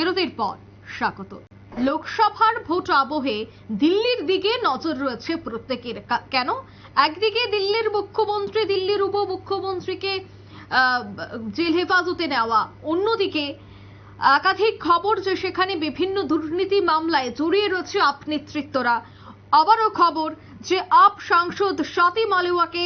বিরতির পর স্বাগত। লোকসভার ভোট আবহে দিল্লির দিকে নজর রয়েছে প্রত্যেকের। কেন? একদিকে দিল্লির মুখ্যমন্ত্রী, দিল্লির উপমুখ্যমন্ত্রীকে জেল হেফাজতে নেওয়া। অন্যদিকে একাধিক খবর যে সেখানে বিভিন্ন দুর্নীতি মামলায় জড়িয়ে রয়েছে আপ নেতৃত্বরা। আবারও খবর যে আপ সাংসদ স্বাতি মালেওয়াকে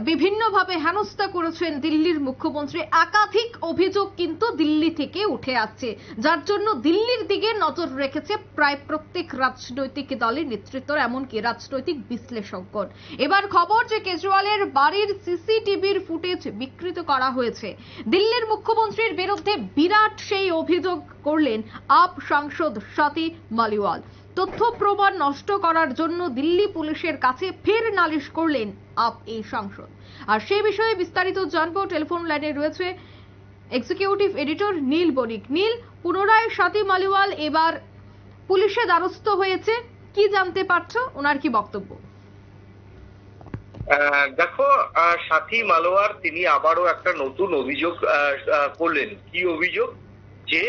বিভিন্নভাবে হেনস্থা করেছেন দিল্লির মুখ্যমন্ত্রী। একাধিক অভিযোগ কিন্তু দিল্লি থেকে উঠে আসছে। যার জন্য দিল্লির দিকে নজর রেখেছে প্রায় প্রত্যেক রাজনৈতিক দলের নেতৃত্ব এমনকি রাজনৈতিক বিশ্লেষকগণ। এবার খবর যে কেজরিওয়ালের বাড়ির সিসিটিভির ফুটেজ বিকৃত করা হয়েছে। দিল্লির মুখ্যমন্ত্রীর বিরুদ্ধে বিরাট সেই অভিযোগ করলেন আপ সাংসদ স্বাতি মালিওয়াল। তথ্য প্রমাণ নষ্ট করার জন্য দিল্লি পুলিশের কাছে ফের নালিশ করলেন আপ এই সাংসদ। আর সেই বিষয়ে বিস্তারিত জানব, টেলিফোন লাইনে রয়েছে এক্সিকিউটিভ এডিটর নীল বণিক। নীল, পুনরায় স্বাতি মালিওয়াল এবার পুলিশে দ্বারস্থ হয়েছে। কি জানতে পারছ? ওনার কি বক্তব্য? দেখো সাথী মালোয়ার তিনি আবারও একটা নতুন অভিযোগ করলেন। কি অভিযোগ? যে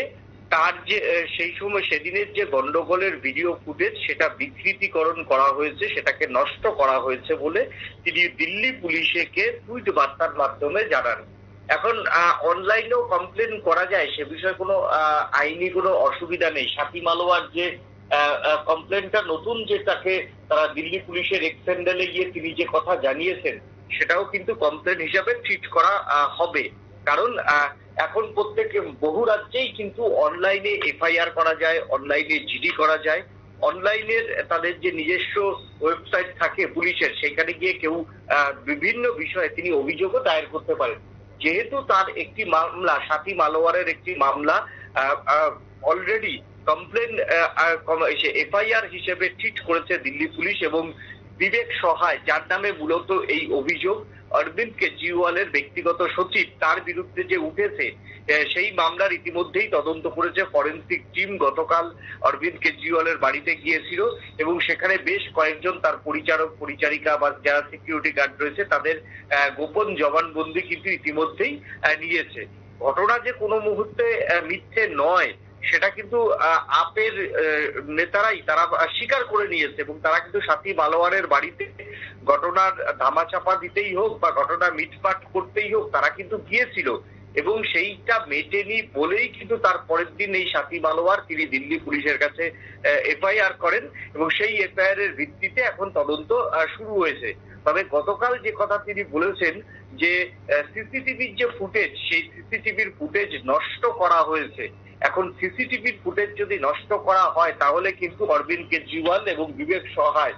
তার যে সেই সময় সেদিনের যে গন্ডগোলের ভিডিও ফুটেজ সেটা বিকৃতিকরণ করা হয়েছে সেটাকে নষ্ট করা হয়েছে বলে তিনি দিল্লি পুলিশকে টুইট বার্তার মাধ্যমে জানান। এখন অনলাইনেও কমপ্লেন করা যায় সে বিষয়ে কোনো আইনি কোনো অসুবিধা নেই। সাথী মালোয়ার যে কমপ্লেনটা নতুন যে তাকে তারা দিল্লি পুলিশের এক্সেন্ডেলে গিয়ে তিনি যে কথা জানিয়েছেন সেটাও কিন্তু কমপ্লেন হিসাবে ট্রিট করা হবে। কারণ আহ, এখন প্রত্যেক বহু রাজ্যেই কিন্তু অনলাইনে এফআইআর করা যায় অনলাইনে জিডি করা যায়। অনলাইনের তাদের যে নিজস্ব ওয়েবসাইট থাকে পুলিশের, সেখানে গিয়ে কেউ বিভিন্ন বিষয়ে তিনি অভিযোগও দায়ের করতে পারেন। যেহেতু তার একটি মামলা, সাথী মালোয়ারের একটি মামলা অলরেডি কমপ্লেন এফআইআর হিসেবে ট্রিট করেছে দিল্লি পুলিশ এবং বিবেক সহায়, যার নামে মূলত এই অভিযোগ অরবিন্দ কেজরিওয়ালের ব্যক্তিগত সচিব, তার বিরুদ্ধে যে উঠেছে সেই মামলার ইতিমধ্যেই তদন্ত করেছে ফরেন্সিক টিম। গতকাল অরবিন্দ কেজরিওয়ালের বাড়িতে গিয়েছিল এবং সেখানে বেশ কয়েকজন তার পরিচারক, পরিচারিকা বা যারা সিকিউরিটি গার্ড রয়েছে, তাদের গোপন জবানবন্দি কিন্তু ইতিমধ্যেই নিয়েছে। ঘটনা যে কোনো মুহূর্তে মিথ্যে নয় সেটা কিন্তু আপের নেতারাই তারা স্বীকার করে নিয়েছে এবং তারা কিন্তু সাথী মালোয়ারের বাড়িতে ঘটনার ধামাচাপা দিতেই হোক বা ঘটনা মিটপাট করতেই হোক, তারা কিন্তু গিয়েছিল এবং সেইটা মেটেনি বলেই কিন্তু তার পরের দিন এই সাথী মালোয়ার তিনি দিল্লি পুলিশের কাছে এফআইআর করেন এবং সেই এফআইআর এর ভিত্তিতে এখন তদন্ত শুরু হয়েছে। তবে গতকাল যে কথা তিনি বলেছেন যে সিসিটিভির যে ফুটেজ, সেই সিসিটিভির ফুটেজ নষ্ট করা হয়েছে। এখন সিসিটিভির ফুটেজ যদি নষ্ট করা হয়, তাহলে কিন্তু অরবিন্দ কেজরিওয়াল এবং বিবেক সহায়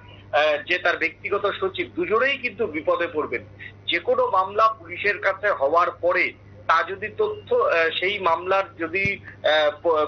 যে তার ব্যক্তিগত সচিব, দুজনেই কিন্তু বিপদে পড়বেন। যে কোনো মামলা পুলিশের কাছে হওয়ার পরে তা যদি তথ্য সেই মামলার যদি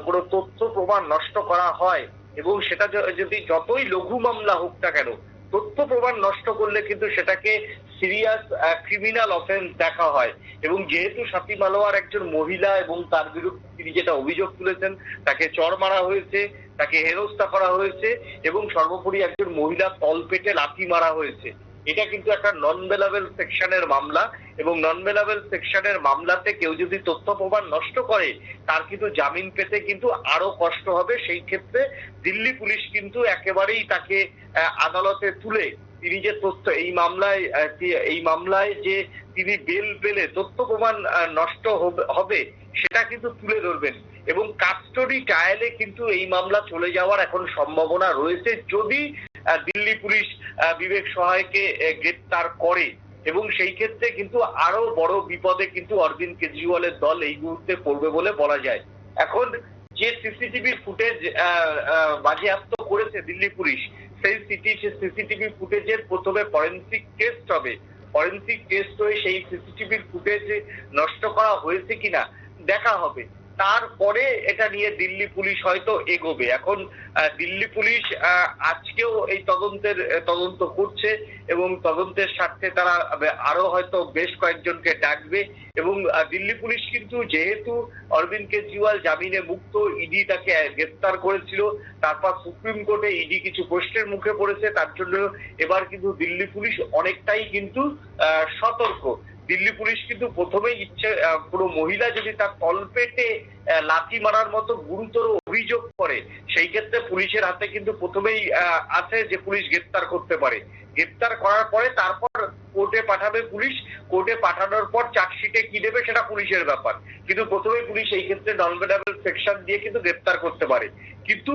কোনো তথ্য প্রমাণ নষ্ট করা হয়, এবং সেটা যদি যতই লঘু মামলা হোক না কেন তথ্য প্রমাণ নষ্ট করলে কিন্তু সেটাকে সিরিয়াস ক্রিমিনাল অফেন্স দেখা হয়। এবং যেহেতু সাথী মালোয়ার একজন মহিলা এবং তার বিরুদ্ধে তিনি যেটা অভিযোগ তুলেছেন, তাকে চর মারা হয়েছে, তাকে হেনস্থা করা হয়েছে এবং সর্বোপরি একজন মহিলা তলপেটে লাথি মারা হয়েছে। এটা কিন্তু একটা নন বেলাবেল সেকশনের মামলা এবং নন বেলাবেল সেকশনের মামলাতে কেউ যদি তথ্য প্রমাণ নষ্ট করে, তার কিন্তু জামিন পেতে কিন্তু আরও কষ্ট হবে। সেই ক্ষেত্রে দিল্লি পুলিশ কিন্তু একেবারেই তাকে আদালতে তুলে তিনি যে তথ্য এই মামলায় এই মামলায় যে তিনি বেল পেলে তথ্য প্রমাণ নষ্ট হবে- সেটা কিন্তু তুলে ধরবেন। এবং কাস্টডি ট্রায়ালে কিন্তু এই মামলা চলে যাওয়ার এখন সম্ভাবনা রয়েছে। যদি দিল্লি পুলিশ বিবেক সহায়কে গ্রেপ্তার করে। এবং সেই ক্ষেত্রে কিন্তু আরও বড় বিপদে কিন্তু অরবিন্দ কেজরিওয়ালের দল এই মুহূর্তে পড়বে বলে বলা যায়। এখন যে সিসিটিভি ফুটেজ বাজেয়াপ্ত করেছে দিল্লি পুলিশ, সেই সিটি সিসিটিভি ফুটেজের প্রথমে ফরেন্সিক টেস্ট হবে। ফরেন্সিক টেস্ট হয়ে সেই সিসিটিভির ফুটেজ নষ্ট করা হয়েছে কিনা দেখা হবে। তারপরে এটা নিয়ে দিল্লি পুলিশ হয়তো এগোবে। এখন দিল্লি পুলিশ আজকেও এই তদন্তের তদন্ত করছে এবং তদন্তের স্বার্থে তারা আরও হয়তো বেশ কয়েকজনকে ডাকবে এবং দিল্লি পুলিশ কিন্তু যেহেতু অরবিন্দ কেজরিওয়াল জামিনে মুক্ত, ইডি তাকে গ্রেপ্তার করেছিল, তারপর সুপ্রিম কোর্টে ইডি কিছু প্রশ্নের মুখে পড়েছে, তার জন্য এবার কিন্তু দিল্লি পুলিশ অনেকটাই কিন্তু সতর্ক। দিল্লি পুলিশ কিন্তু প্রথমেই ইচ্ছে পুরো মহিলা যদি তার তলপেটে লাথি মারার মতো গুরুতর অভিযোগ করে। সেই ক্ষেত্রে পুলিশের হাতে কিন্তু প্রথমেই আছে যে পুলিশ গ্রেপ্তার করতে পারে। গ্রেপ্তার করার পরে তারপর কোর্টে পাঠাবে পুলিশ। কোর্টে পাঠানোর পর চার্জশিটে কি দেবে সেটা পুলিশের ব্যাপার। কিন্তু প্রথমে পুলিশ এই ক্ষেত্রে নন ভেডাবল সেকশন দিয়ে কিন্তু গ্রেপ্তার করতে পারে। কিন্তু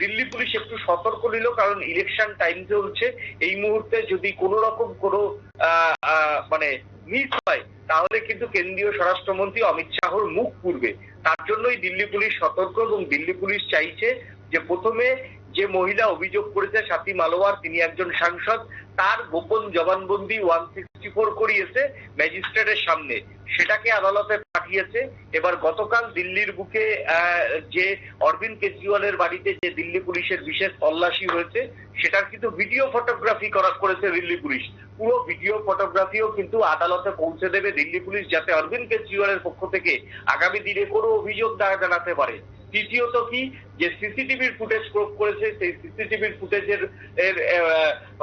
দিল্লি পুলিশ একটু সতর্ক নিল, কারণ ইলেকশন টাইম চলছে। এই মুহূর্তে যদি কোনো রকম কোনো মানে মিস হয়, তাহলে কিন্তু কেন্দ্রীয় স্বরাষ্ট্রমন্ত্রী অমিত শাহর মুখ পুড়বে। তার জন্যই দিল্লি পুলিশ সতর্ক এবং দিল্লি পুলিশ চাইছে যে প্রথমে যে মহিলা অভিযোগ করেছে সাথী মালোয়ার, তিনি একজন সাংসদ, তার গোপন জবানবন্দি ওয়ান সিক্সটি ফোর করিয়েছে ম্যাজিস্ট্রেটের সামনে। সেটাকে আদালতে পাঠিয়েছে। এবার গতকাল দিল্লির বুকে যে অরবিন্দ কেজরিওয়ালের বাড়িতে যে দিল্লি পুলিশের বিশেষ তল্লাশি হয়েছে, সেটার কিন্তু ভিডিও ফটোগ্রাফি করা করেছে দিল্লি পুলিশ। পুরো ভিডিও ফটোগ্রাফিও কিন্তু আদালতে পৌঁছে দেবে দিল্লি পুলিশ, যাতে অরবিন্দ কেজরিওয়ালের পক্ষ থেকে আগামী দিনে কোনো অভিযোগ দাঁড় জানাতে পারে। তৃতীয়ত কি? যে সিসিটিভির ফুটেজ প্রয়োগ করেছে, সেই সিসিটিভির ফুটেজের, এর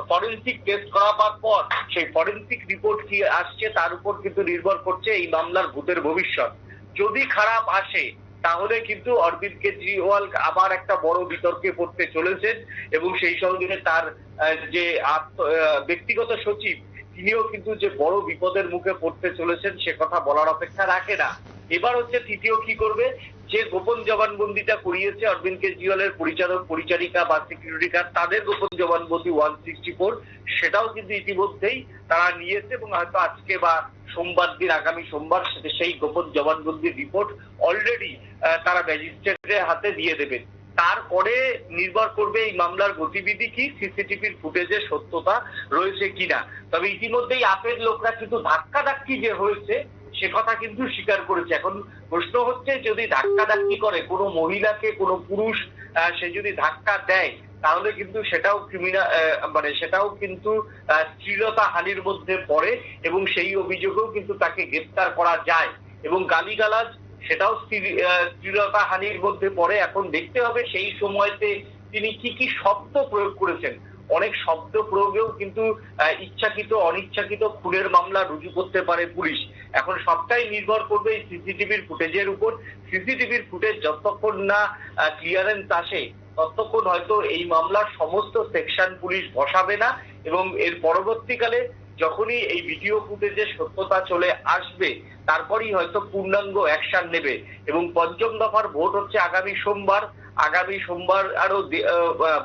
ফরেন্সিক টেস্ট করাবার পর সেই ফরেন্সিক রিপোর্ট কি আসছে তার উপর কিন্তু নির্ভর করছে এই মামলার ভূতের ভবিষ্যৎ। যদি খারাপ আসে, তাহলে কিন্তু অরবিন্দ কেজরিওয়াল আবার একটা বড় বিতর্কে পড়তে চলেছেন এবং সেই সঙ্গে তার যে ব্যক্তিগত সচিব, তিনিও কিন্তু যে বড় বিপদের মুখে পড়তে চলেছেন সে কথা বলার অপেক্ষা রাখে না। এবার হচ্ছে তৃতীয় কি করবে? যে গোপন জবানবন্দিটা করিয়েছে অরবিন্দ কেজরিওয়ালের পরিচালক, পরিচারিকা বা সিকিউরিটি গার্ড তাদের গোপন জবানবন্দি ওয়ান সিক্সটি ফোর সেটাও কিন্তু ইতিমধ্যেই তারা নিয়েছে এবং হয়তো আজকে বা সোমবার দিন, আগামী সোমবার সেই গোপন জবানবন্দির রিপোর্ট অলরেডি তারা ম্যাজিস্ট্রেটের হাতে দিয়ে দেবেন। তারপরে নির্ভর করবে এই মামলার গতিবিধি কি সিসিটিভির ফুটেজের সত্যতা রয়েছে কিনা। তবে ইতিমধ্যেই আপের লোকরা কিন্তু ধাক্কা ধাক্কি যে হয়েছে, সে কথা কিন্তু স্বীকার করেছে। এখন প্রশ্ন হচ্ছে, যদি ধাক্কা ধাক্কি করে কোনো মহিলাকে, কোনো পুরুষ সে যদি ধাক্কা দেয়, তাহলে কিন্তু সেটাও ক্রিমিনাল মানে সেটাও কিন্তু শ্লীলতা হানির মধ্যে পড়ে এবং সেই অভিযোগেও কিন্তু তাকে গ্রেপ্তার করা যায়। এবং গালিগালাজ সেটাও শ্লী- আহ, শ্লীলতা হানির মধ্যে পড়ে। এখন দেখতে হবে সেই সময়তে তিনি কি কি শব্দ প্রয়োগ করেছেন। অনেক শব্দ প্রয়োগেও কিন্তু ইচ্ছাকৃত অনিচ্ছাকৃত খুনের মামলা রুজু করতে পারে পুলিশ। এখন সবটাই নির্ভর করবে এই সিসিটিভির ফুটেজের উপর। সিসিটিভির ফুটেজ যতক্ষণ না ক্লিয়ারেন্স আসে ততক্ষণ হয়তো এই মামলার সমস্ত সেকশন পুলিশ বসাবে না এবং এর পরবর্তীকালে যখনই এই ভিডিও ফুটেজের সত্যতা চলে আসবে, তারপরই হয়তো পূর্ণাঙ্গ অ্যাকশন নেবে। এবং পঞ্চম দফার ভোট হচ্ছে আগামী সোমবার। আগামী সোমবার আরও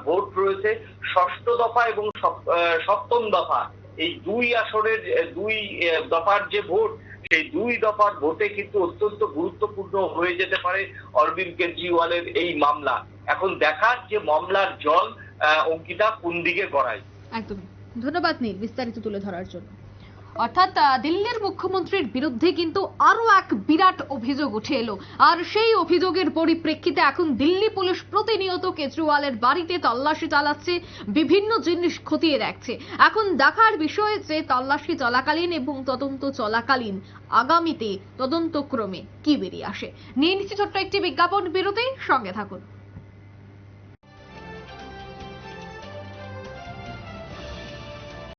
ভোট রয়েছে। ষষ্ঠ দফা এবং সপ- সপ্তম দফা। এই দুই আসনের, দুই দফার যে ভোট সেই দুই দফার ভোটে কিন্তু অত্যন্ত গুরুত্বপূর্ণ হয়ে যেতে পারে অরবিন্দ কেজরিওয়ালের এই মামলা। এখন দেখার যে মামলার জল অঙ্কিতা কোন দিকে গড়ায়? একদমই। ধন্যবাদ নীল, বিস্তারিত তুলে ধরার জন্য। অর্থাৎ দিল্লির মুখ্যমন্ত্রীর বিরুদ্ধে কিন্তু আরও এক বিরাট অভিযোগ উঠে এলো। আর সেই অভিযোগের পরিপ্রেক্ষিতে এখন দিল্লি পুলিশ প্রতিনিয়ত কেজরিওয়ালের বাড়িতে তল্লাশি চালাচ্ছে, বিভিন্ন জিনিস খতিয়ে দেখছে। এখন দেখার বিষয় যে তল্লাশি চলাকালীন এবং তদন্ত চলাকালীন, আগামীতে তদন্তক্রমে কি বেরিয়ে আসে। নিয়ে নিচ্ছে ছোট্ট একটি বিজ্ঞাপন, বিরতি, সঙ্গে থাকুন।